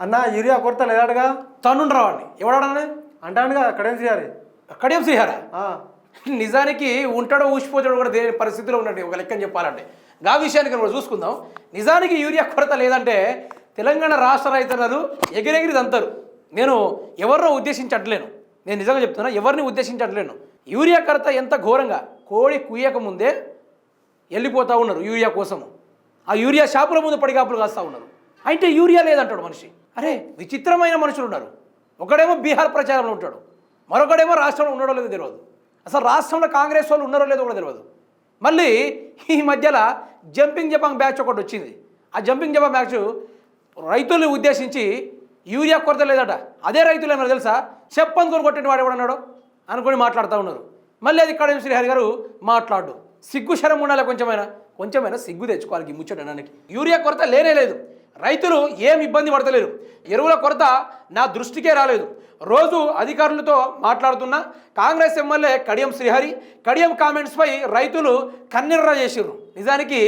అన్న యూరియా కొరత లేదాడుగా తనుండ్రా వాడిని ఎవడాడని అంటానుగా అక్కడేం చేయాలి? కడియం శ్రీహార నిజానికి ఉంటాడో ఊసిపోతాడో కూడా దేని పరిస్థితిలో ఉన్నట్టు ఒక లెక్కని చెప్పాలంటే. గా విషయానికి మనం చూసుకుందాం. నిజానికి యూరియా కొరత లేదంటే తెలంగాణ రాష్ట్ర రైతున్నారు ఎగిరెగిరి దంతారు. నేను ఎవరినో ఉద్దేశించట్లేను. నేను నిజంగా చెప్తున్నా ఎవరిని ఉద్దేశించట్లేను. యూరియా కొరత ఎంత ఘోరంగా. కోడి కుయ్యక ముందే వెళ్ళిపోతూ ఉన్నారు యూరియా కోసము. ఆ యూరియా షాపుల ముందు పడిగాపులు కాస్తూ ఉన్నారు. అయితే యూరియా లేదంటాడు మనిషి. అరే విచిత్రమైన మనుషులు ఉన్నారు ఒకడేమో బీహార్ ప్రచారంలో ఉంటాడు. మరొకడేమో రాష్ట్రంలో ఉన్నాడో లేదో తెలియదు అసలు రాష్ట్రంలో కాంగ్రెస్ వాళ్ళు ఉన్నారో లేదో కూడా తెలియదు మళ్ళీ ఈ మధ్యలో జంపింగ్ జపాంగ్ బ్యాచ్ ఒకటి వచ్చింది. ఆ జంపింగ్ జపాంగ్ బ్యాచ్ రైతుల్ని ఉద్దేశించి యూరియా కొరత లేదట. అదే రైతులు ఏమన్నా తెలుసా? చెప్పందుకొని కొట్టిన వాడు ఎవడన్నాడు అనుకొని మాట్లాడుతూ ఉన్నారు. మళ్ళీ అది ఇక్కడ శ్రీహరి గారు మాట్లాడు. సిగ్గు శరం ఉండాలి కొంచెమైనా. కొంచెమైనా సిగ్గు తెచ్చుకోవాలి ఈ యూరియా కొరత లేనే లేదు. రైతులు ఏం ఇబ్బంది పడతలేరు. ఎరువుల కొరత నా దృష్టికే రాలేదు. రోజు అధికారులతో మాట్లాడుతున్న. కాంగ్రెస్ ఎమ్మెల్యే కడియం శ్రీహరి కడియం కామెంట్స్పై రైతులు కన్నెర్ర చేసిర్రు. నిజానికి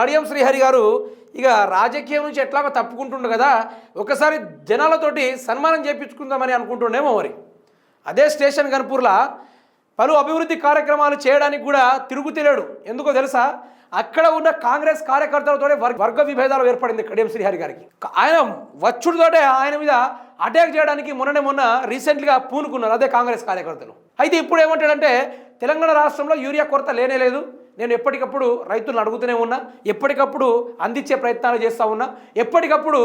కడియం శ్రీహరి గారు ఇక రాజకీయం నుంచి ఎట్లాగో తప్పుకుంటుండు కదా ఒకసారి జనాలతోటి సన్మానం చేయించుకుందామని అనుకుంటుండేమో మరి. అదే స్టేషన్ కనుపూర్లా పలు అభివృద్ధి కార్యక్రమాలు చేయడానికి కూడా తిరుగుతలేడు. ఎందుకో తెలుసా? అక్కడ ఉన్న కాంగ్రెస్ కార్యకర్తలతో వర్గ విభేదాలు ఏర్పడింది కడియం శ్రీహరి గారికి. ఆయన వచ్చుడుతోటే ఆయన మీద అటాక్ చేయడానికి మొన్ననే మొన్న రీసెంట్గా పూనుకున్నారు అదే కాంగ్రెస్ కార్యకర్తలు. అయితే ఇప్పుడు ఏమంటాడంటే తెలంగాణ రాష్ట్రంలో యూరియా కొరత లేనే లేదు. నేను ఎప్పటికప్పుడు రైతులను అడుగుతూనే ఉన్నా ఎప్పటికప్పుడు అందించే ప్రయత్నాలు చేస్తూ ఉన్నా ఎప్పటికప్పుడు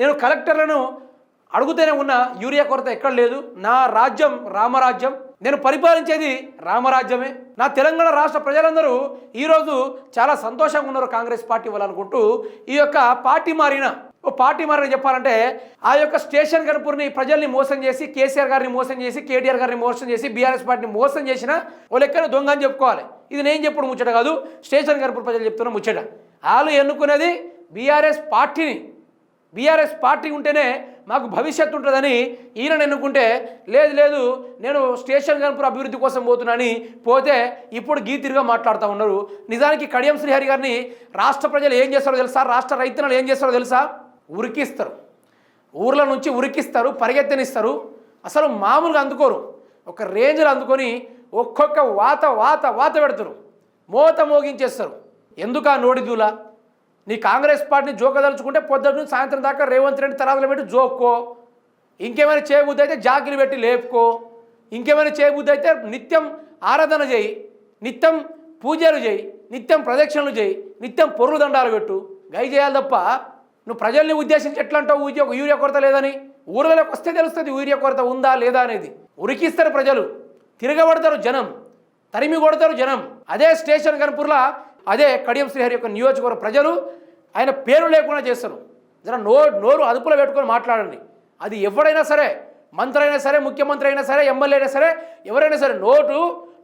నేను కలెక్టర్లను అడుగుతూనే ఉన్న యూరియా కొరత ఎక్కడ లేదు. నా రాజ్యం రామరాజ్యం. నేను పరిపాలించేది రామరాజ్యమే. నా తెలంగాణ రాష్ట్ర ప్రజలందరూ ఈరోజు చాలా సంతోషంగా ఉన్నారు కాంగ్రెస్ పార్టీ వాళ్ళు అనుకుంటూ. ఈ యొక్క పార్టీ మారిన ఓ పార్టీ మారిన చెప్పాలంటే ఆ యొక్క స్టేషన్ కనుపూర్ని ప్రజల్ని మోసం చేసి కేసీఆర్ గారిని మోసం చేసి కేటీఆర్ గారిని మోసం చేసి బీఆర్ఎస్ పార్టీని మోసం చేసిన ఓ లెక్కన దొంగ అని చెప్పుకోవాలి. ఇది నేను చెప్పుడు ముచ్చట కాదు. స్టేషన్ కనుపూర్ ప్రజలు చెప్తున్న ముచ్చట. వాళ్ళు ఎన్నుకునేది బీఆర్ఎస్ పార్టీని. బీఆర్ఎస్ పార్టీ ఉంటేనే మాకు భవిష్యత్తు ఉంటుందని ఈయన ఎన్నుకుంటే లేదు లేదు నేను స్టేషన్ కనుపూర్ అభివృద్ధి కోసం పోతున్నాని పోతే ఇప్పుడు గీతిరిగా మాట్లాడుతూ ఉన్నారు. నిజానికి కడియం శ్రీహరి గారిని రాష్ట్ర ప్రజలు ఏం చేస్తారో తెలుసా? రాష్ట్ర రైతులు ఏం చేస్తారో తెలుసా? ఉరికిస్తారు. ఊర్ల నుంచి ఉరికిస్తారు పరిగెత్తనిస్తారు. అసలు మామూలుగా అందుకోరు. ఒక రేంజ్లో అందుకొని ఒక్కొక్క వాత వాత వాత పెడతారు. మోత మోగించేస్తారు. ఎందుకు ఆ నోడిదూలా నీ కాంగ్రెస్ పార్టీని జోకదలుచుకుంటే పొద్దున్న నుంచి సాయంత్రం దాకా రేవంత్ రెడ్డి తరాదులు పెట్టి జోక్కో. ఇంకేమైనా చేయబుద్ధి అయితే జాకిలు పెట్టి లేపుకో. ఇంకేమైనా చేయబుద్ధి అయితే నిత్యం ఆరాధన చేయి. నిత్యం పూజలు చేయి. నిత్యం ప్రదక్షిణలు చేయి. నిత్యం పొరుగు దండాలు పెట్టు. గై చేయాలి తప్ప నువ్వు ప్రజల్ని ఉద్దేశించి ఎట్లా అంటావు యూరియా కొరత లేదని? ఊర్లలోకి వస్తే తెలుస్తుంది యూరియా కొరత ఉందా లేదా అనేది. ఉరికిస్తారు ప్రజలు. తిరగబడతారు జనం. తరిమి కొడతారు జనం. అదే స్టేషన్ కనుపూర్లా అదే కడియం శ్రీహరి యొక్క నియోజకవర్గ ప్రజలు ఆయన పేరు లేకుండా చేస్తారు. జర నో నోరు అదుపులో పెట్టుకొని మాట్లాడండి. అది ఎవడైనా సరే మంత్రి అయినా సరే ముఖ్యమంత్రి అయినా సరే ఎమ్మెల్యే అయినా సరే ఎవరైనా సరే నోటు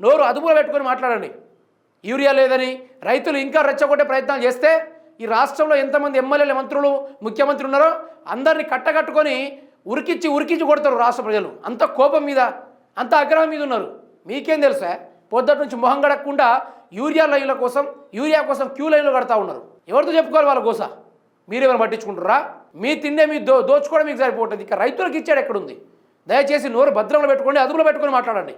నోరు అదుపులో పెట్టుకొని మాట్లాడండి. యూరియా లేదని రైతులు ఇంకా రెచ్చగొట్టే ప్రయత్నాలు చేస్తే ఈ రాష్ట్రంలో ఎంతమంది ఎమ్మెల్యేలు మంత్రులు ముఖ్యమంత్రి ఉన్నారో అందరినీ కట్టకట్టుకొని ఉరికిచ్చి ఉరికించి కొడతారు రాష్ట్ర ప్రజలు. అంత కోపం మీద అంత అగ్రహం మీద ఉన్నారు. మీకేం తెలుసా? పొద్దుటి నుంచి మొహం గడకుండా యూరియా లైన్ల కోసం యూరియా కోసం క్యూ లైన్లు కడతా ఉన్నారు. ఎవరితో చెప్పుకోవాలి వాళ్ళ కోస మీరేమైనా పట్టించుకుంటారా మీ తిండే మీ దో దోచుకోవడం మీకు సరిపోతుంది. ఇక రైతులకు ఇచ్చాడు ఎక్కడుంది? దయచేసి నోరు భద్రంలో పెట్టుకోండి అదుపులో పెట్టుకొని మాట్లాడండి.